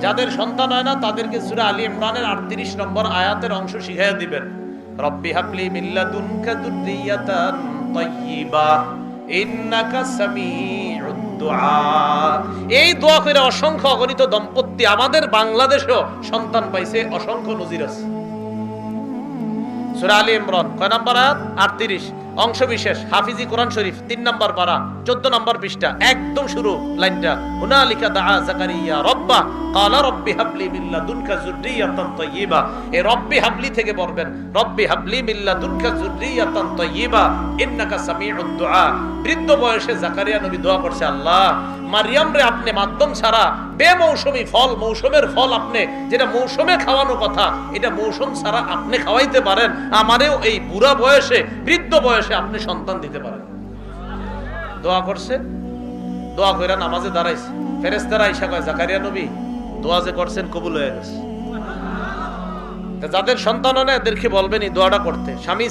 যাদের সন্তান হয় না, তাদেরকে সূরা আলী ইমরানের 38 নম্বর আয়াতের অংশ শিখাইয়া দিবেন। রব্বি হাবলি ইন্নাকা সামিউদ দুআ। এই দোয়া করে অসংখ্য অগণিত দম্পতি আমাদের বাংলাদেশেও সন্তান পাইছে, অসংখ্য নজির আছে। সূরা আলী ইমরান, কয় নাম্বার আয়াত? 38 অংশ বিশেষ হাফিজি কোরআন শরীফ, তিন নম্বর পারা, চোদ্দ নম্বর পৃষ্ঠা, একদম শুরু লাইনটা। দা জাকারিয়া রব্বা, কালা রব্বি হাবলি যুররিয়াতান তাইয়্যিবা এ রব্বি হাবলি থেকে পড়বেন রব্বি হাবলি মিল্লা লাদুনকা যুররিয়াতান ইবা ইন্নাকা সামিউদ বৃদ্ধ বয়সে জাকারিয়া নবী দোয়া করছে, আল্লাহ মারিয়াম রে আপনি মাধ্যম ছাড়া বেমৌসুমি ফল, মৌসুমের ফল আপনি, যেটা মৌসুমে খাওয়ানো কথা, এটা মৌসুম ছাড়া আপনি খাওয়াইতে পারেন, আমারেও এই বুড়া বয়সে, বৃদ্ধ বয়সে আপনি সন্তান দিতে পারেন। দোয়া করছে, দোয়া কইরা নামাজে দাঁড়াইছে। ফেরেস্তারা আইসা কয়, জাকারিয়া নবী, দোয়া যে করছেন কবুল হয়ে গেছে। যাদের সন্তান হয় এদেরকে বলবেন এই দোয়াটা করতে। স্বামী